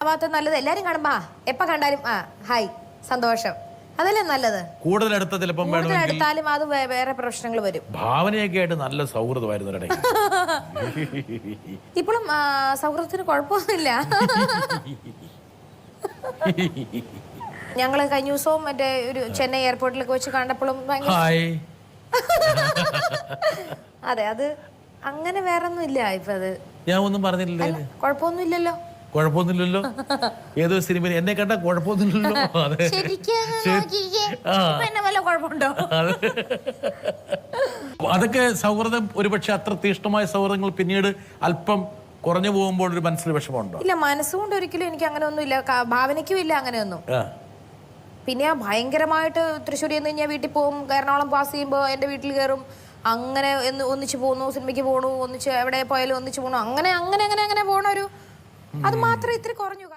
ആവാത്ത നല്ലത്. എല്ലാരും കാണുമ്പോ ആ എപ്പ കണ്ടാലും ആ ഹായ് സന്തോഷം. അതല്ലേ നല്ലത്? കൂടുതൽ അടുത്ത ചിലപ്പം കൂടുതൽ വേണമെങ്കിൽ എടുത്താലും അത് വേ- വേറെ പ്രശ്നങ്ങൾ വരും. ഭാവനയൊക്കെ ആയിട്ട് നല്ല സൗഹൃദമായിരുന്നു ഇപ്പോഴും ആ, സൗഹൃദത്തിന് കുഴപ്പമൊന്നുമില്ല. ഞങ്ങൾ കഴിഞ്ഞ ദിവസവും മറ്റേ ഒരു ചെന്നൈ എയർപോർട്ടിലൊക്കെ വെച്ച് കണ്ടപ്പോഴും ഭയങ്കര ഹായ്. അതെ അത് അങ്ങനെ വേറെ ഒന്നും ഇല്ല ഇപ്പൊ അത്. ഞാൻ ഒന്നും പറഞ്ഞില്ലേ കുഴപ്പമൊന്നുമില്ലല്ലോ. കുഴപ്പമൊന്നുമില്ലല്ലോ. ഏതോ സിനിമയിൽ എന്നെ കണ്ട കുഴപ്പമൊന്നുമില്ലല്ലോ. അതെ. അതൊക്കെ സൗഹൃദം ഒരുപക്ഷെ അത്ര തീഷ്ണമായ സൗഹൃദങ്ങൾ പിന്നീട് അല്പം കുറഞ്ഞു പോകുമ്പോൾ ഒരു മനസ്സിൽ വിഷമമുണ്ടോ? ഇല്ല മനസ്സുകൊണ്ട് ഒരിക്കലും എനിക്ക് അങ്ങനെ ഒന്നും ഇല്ല ഭാവനയ്ക്കും ഇല്ല അങ്ങനെയൊന്നും. ഒന്നും പിന്നെ ആ ഭയങ്കരമായിട്ട് തൃശ്ശൂരിൽ നിന്ന് ഞാൻ വീട്ടിൽ പോകും. എറണാകുളം പാസ് ചെയ്യുമ്പോൾ എന്റെ വീട്ടിൽ കയറും അങ്ങനെ ഒന്നിച്ച് പോകുന്നു സിനിമയ്ക്ക് പോകണു ഒന്നിച്ച് എവിടെ പോയാലും ഒന്നിച്ച് പോകണു അങ്ങനെ അങ്ങനെ അങ്ങനെ അങ്ങനെ പോകണ ഒരു അത് മാത്രമേ ഇത്തിരി കുറഞ്ഞു